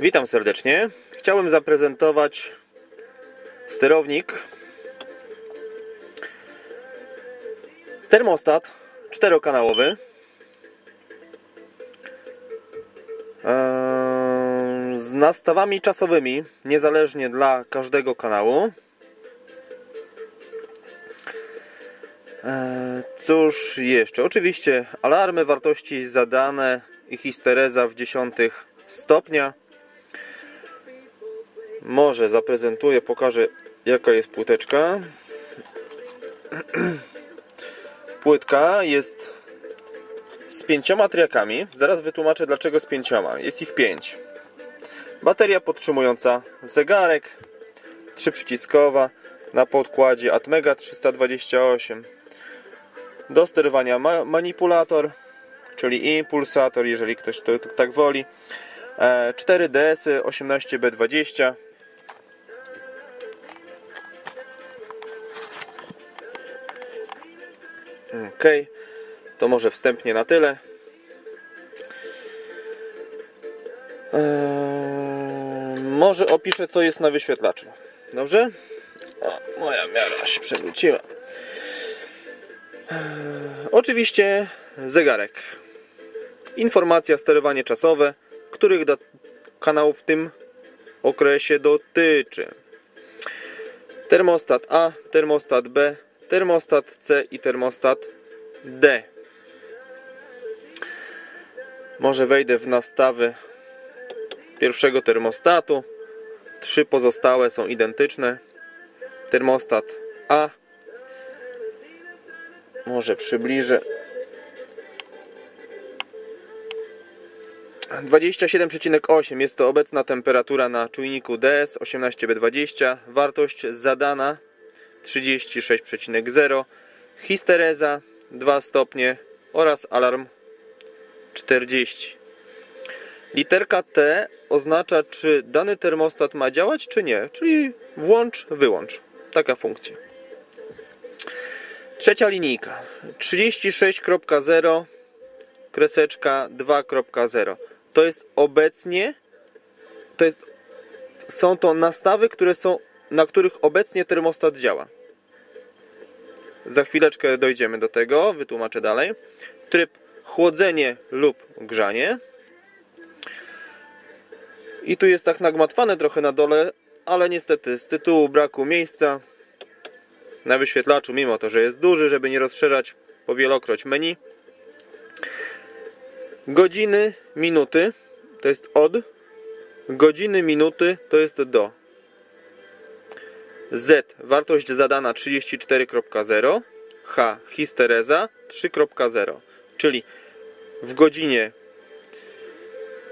Witam serdecznie. Chciałem zaprezentować sterownik. Termostat czterokanałowy. Eee, z nastawami czasowymi niezależnie dla każdego kanału. Eee, cóż jeszcze? Oczywiście alarmy wartości zadane i histereza w dziesiątych stopnia może zaprezentuję, pokażę jaka jest płyteczka. Płytka jest z pięcioma triakami. Zaraz wytłumaczę dlaczego z pięcioma. Jest ich pięć. Bateria podtrzymująca zegarek, trzyprzyciskowa na podkładzie Atmega 328. Do sterowania ma manipulator, czyli impulsator, jeżeli ktoś to, tak woli. 4 DS 18B20 Ok, to może wstępnie na tyle. Eee, może opiszę, co jest na wyświetlaczu. Dobrze? O, moja miara się przewróciła. Eee, oczywiście zegarek. Informacja, sterowanie czasowe, których kanałów w tym okresie dotyczy. Termostat A, termostat B, termostat C i termostat D. Może wejdę w nastawy pierwszego termostatu. Trzy pozostałe są identyczne. Termostat A. Może przybliżę. 27,8 jest to obecna temperatura na czujniku DS 18B20. Wartość zadana 36,0, histereza 2 stopnie oraz alarm 40. Literka T oznacza, czy dany termostat ma działać, czy nie, czyli włącz, wyłącz. Taka funkcja. Trzecia linijka 36.0 kreseczka 2.0 to jest obecnie to jest są to nastawy, które są na których obecnie termostat działa. Za chwileczkę dojdziemy do tego, wytłumaczę dalej. Tryb chłodzenie lub grzanie. I tu jest tak nagmatwane trochę na dole, ale niestety z tytułu braku miejsca na wyświetlaczu, mimo to, że jest duży, żeby nie rozszerzać powielokroć menu. Godziny, minuty to jest od. Godziny, minuty to jest do. Z wartość zadana 34.0, H histereza 3.0, czyli w godzinie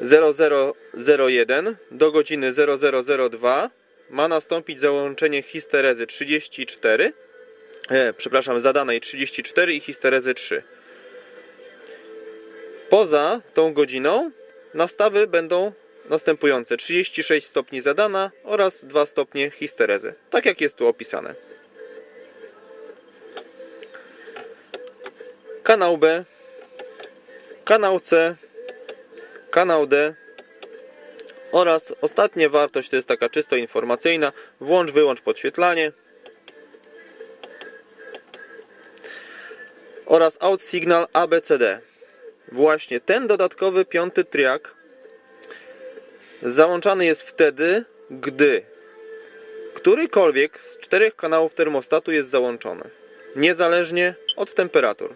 0001 do godziny 0002 ma nastąpić załączenie histerezy 34, e, przepraszam, zadanej 34 i histerezy 3. Poza tą godziną nastawy będą następujące 36 stopni zadana oraz 2 stopnie histerezy. Tak jak jest tu opisane. Kanał B, kanał C, kanał D oraz ostatnia wartość to jest taka czysto informacyjna. Włącz, wyłącz podświetlanie. Oraz out signal ABCD. Właśnie ten dodatkowy piąty triak załączany jest wtedy, gdy którykolwiek z czterech kanałów termostatu jest załączony, niezależnie od temperatur.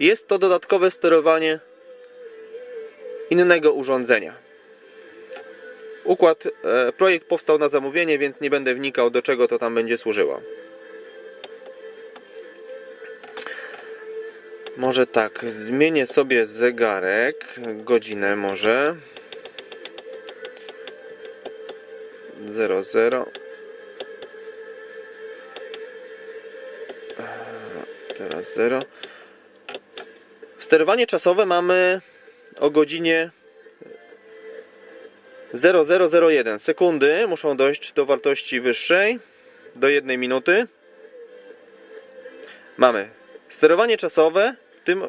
Jest to dodatkowe sterowanie innego urządzenia. Układ, e, projekt powstał na zamówienie, więc nie będę wnikał do czego to tam będzie służyło. Może tak, zmienię sobie zegarek, godzinę może. 0, 0. Teraz 0. Sterowanie czasowe mamy o godzinie 0001. Sekundy muszą dojść do wartości wyższej, do 1 minuty. Mamy sterowanie czasowe w tym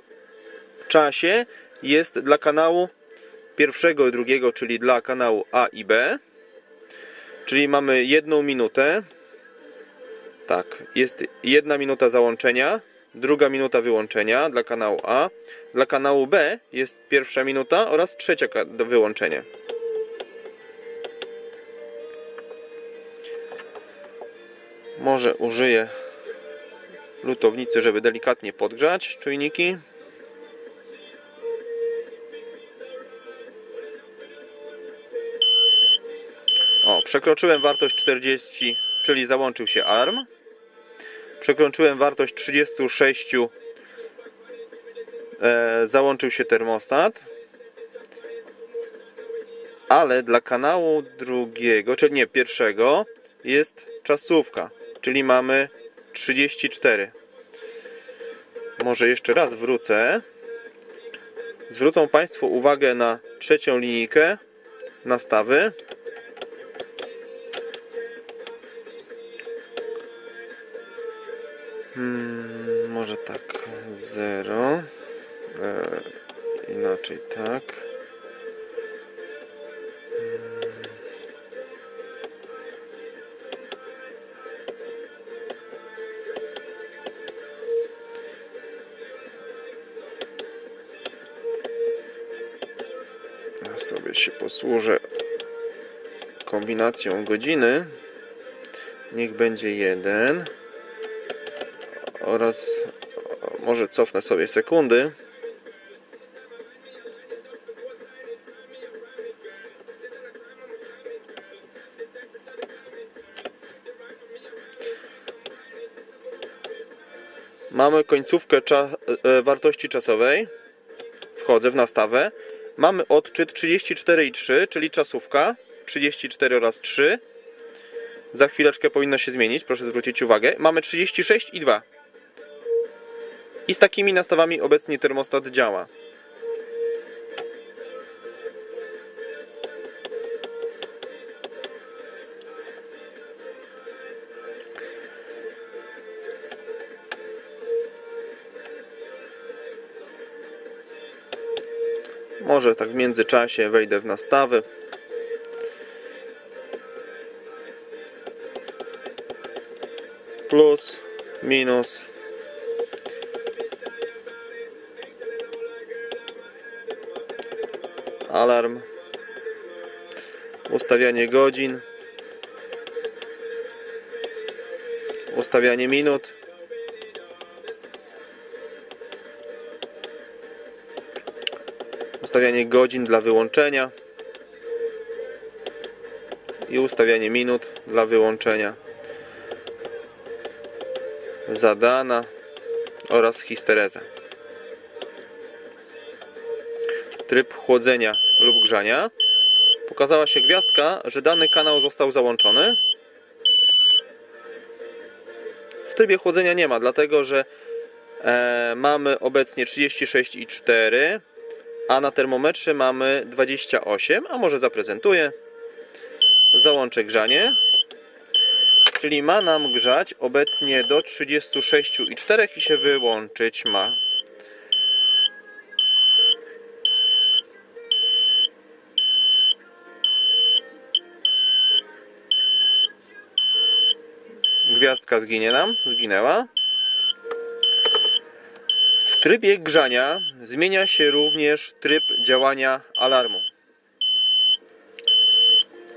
czasie jest dla kanału pierwszego i drugiego, czyli dla kanału A i B. Czyli mamy jedną minutę. Tak, jest jedna minuta załączenia, druga minuta wyłączenia dla kanału A. Dla kanału B jest pierwsza minuta oraz trzecia wyłączenie. Może użyję lutownicy, żeby delikatnie podgrzać czujniki. Przekroczyłem wartość 40, czyli załączył się alarm. Przekroczyłem wartość 36, e, załączył się termostat. Ale dla kanału drugiego, czyli nie pierwszego, jest czasówka, czyli mamy 34. Może jeszcze raz wrócę. Zwrócą Państwo uwagę na trzecią linijkę nastawy. 0 e, inaczej tak. Ja sobie się posłużę kombinacją godziny. Niech będzie jeden oraz o, może cofnę sobie sekundy. Mamy końcówkę cza e, wartości czasowej. Wchodzę w nastawę. Mamy odczyt 34,3, czyli czasówka. 34 oraz 3. Za chwileczkę powinno się zmienić, proszę zwrócić uwagę. Mamy 36,2. I z takimi nastawami obecnie termostat działa. Może tak w międzyczasie wejdę w nastawy. Plus, minus. Alarm. Ustawianie godzin. Ustawianie minut. Ustawianie godzin dla wyłączenia. I ustawianie minut dla wyłączenia. Zadana oraz histereza. Tryb chłodzenia lub grzania. Pokazała się gwiazdka, że dany kanał został załączony. W trybie chłodzenia nie ma, dlatego że e, mamy obecnie 36,4 a na termometrze mamy 28, a może zaprezentuję. Załączę grzanie. Czyli ma nam grzać obecnie do 36,4 i się wyłączyć ma. Gwiazdka zginie nam, zginęła. W trybie grzania zmienia się również tryb działania alarmu.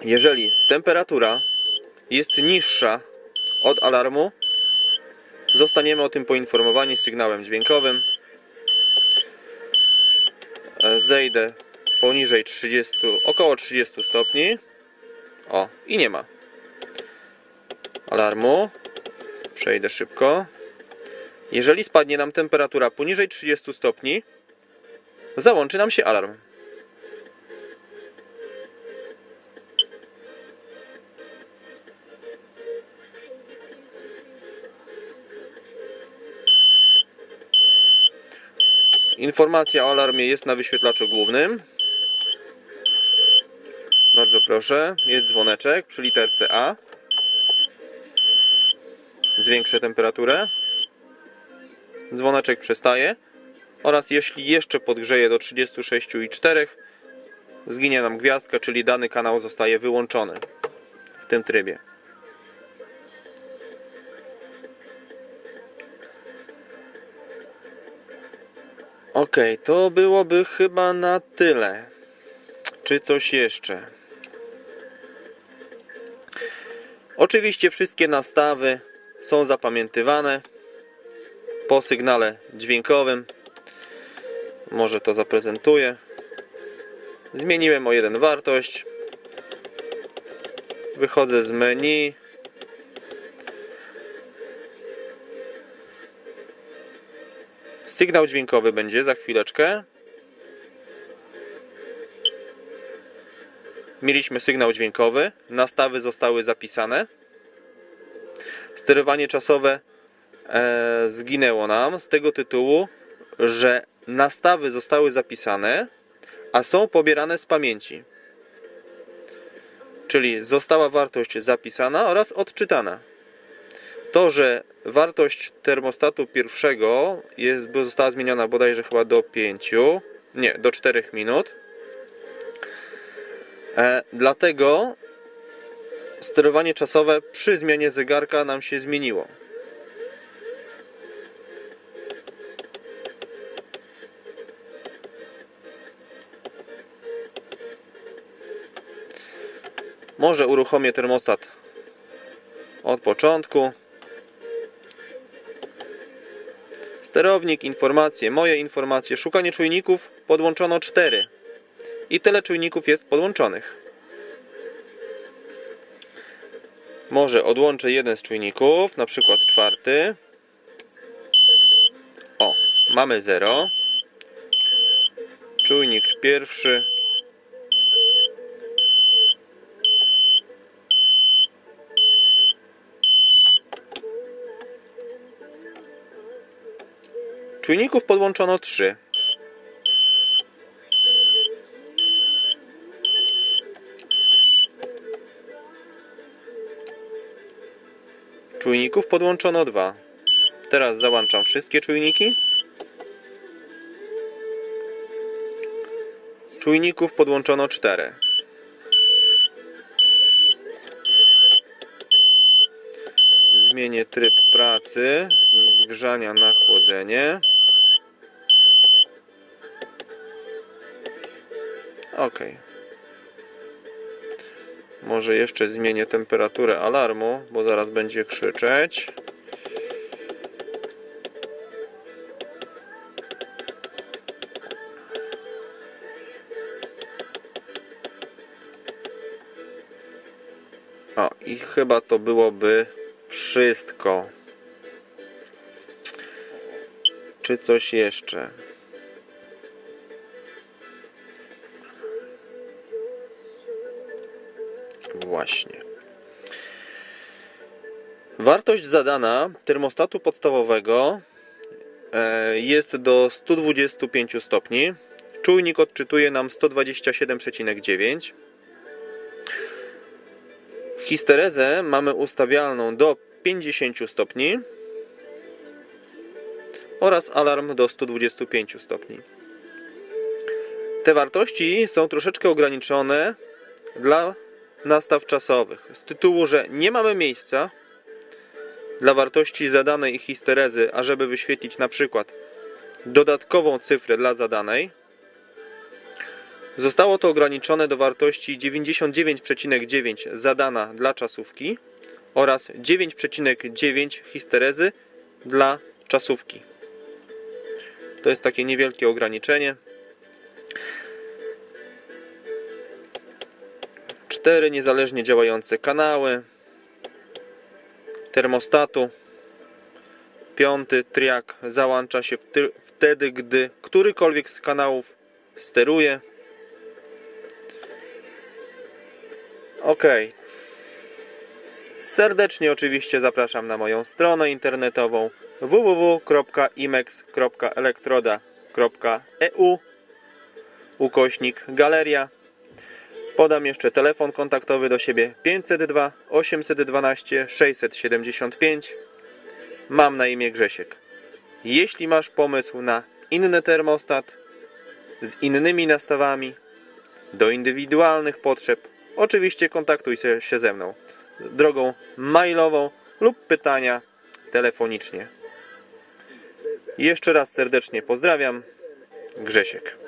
Jeżeli temperatura jest niższa od alarmu, zostaniemy o tym poinformowani sygnałem dźwiękowym. Zejdę poniżej 30, około 30 stopni. O, i nie ma alarmu. Przejdę szybko. Jeżeli spadnie nam temperatura poniżej 30 stopni, załączy nam się alarm. Informacja o alarmie jest na wyświetlaczu głównym. Bardzo proszę, jest dzwoneczek przy literce A. Zwiększę temperaturę dzwoneczek przestaje oraz jeśli jeszcze podgrzeje do 36,4 zginie nam gwiazdka, czyli dany kanał zostaje wyłączony w tym trybie. Ok, to byłoby chyba na tyle. Czy coś jeszcze? Oczywiście wszystkie nastawy są zapamiętywane po sygnale dźwiękowym. Może to zaprezentuję. Zmieniłem o jeden wartość. Wychodzę z menu. Sygnał dźwiękowy będzie za chwileczkę. Mieliśmy sygnał dźwiękowy, nastawy zostały zapisane. Sterowanie czasowe e, zginęło nam z tego tytułu, że nastawy zostały zapisane, a są pobierane z pamięci. Czyli została wartość zapisana oraz odczytana. To, że wartość termostatu pierwszego jest, została zmieniona bodajże chyba do 5, nie, do 4 minut. E, dlatego sterowanie czasowe przy zmianie zegarka nam się zmieniło. Może uruchomię termostat od początku. Sterownik, informacje, moje informacje, szukanie czujników, podłączono 4. I tyle czujników jest podłączonych. Może odłączę jeden z czujników, na przykład czwarty. O, mamy 0. Czujnik pierwszy. Czujników podłączono 3. Czujników podłączono 2. Teraz załączam wszystkie czujniki. Czujników podłączono 4. Zmienię tryb pracy z zgrzania na chłodzenie. OK. Może jeszcze zmienię temperaturę alarmu, bo zaraz będzie krzyczeć. O, i chyba to byłoby wszystko. Czy coś jeszcze? Wartość zadana termostatu podstawowego e, jest do 125 stopni. Czujnik odczytuje nam 127,9. Histerezę mamy ustawialną do 50 stopni oraz alarm do 125 stopni. Te wartości są troszeczkę ograniczone dla nastaw czasowych. Z tytułu, że nie mamy miejsca dla wartości zadanej histerezy, ażeby wyświetlić na przykład dodatkową cyfrę dla zadanej, zostało to ograniczone do wartości 99,9 zadana dla czasówki oraz 9,9 histerezy dla czasówki. To jest takie niewielkie ograniczenie. cztery niezależnie działające kanały termostatu. Piąty triak załącza się wtedy, gdy którykolwiek z kanałów steruje. OK. Serdecznie oczywiście zapraszam na moją stronę internetową www.imex.elektroda.eu ukośnik galeria Podam jeszcze telefon kontaktowy do siebie 502 812 675. Mam na imię Grzesiek. Jeśli masz pomysł na inny termostat z innymi nastawami, do indywidualnych potrzeb, oczywiście kontaktuj się, ze mną drogą mailową lub pytania telefonicznie. Jeszcze raz serdecznie pozdrawiam. Grzesiek.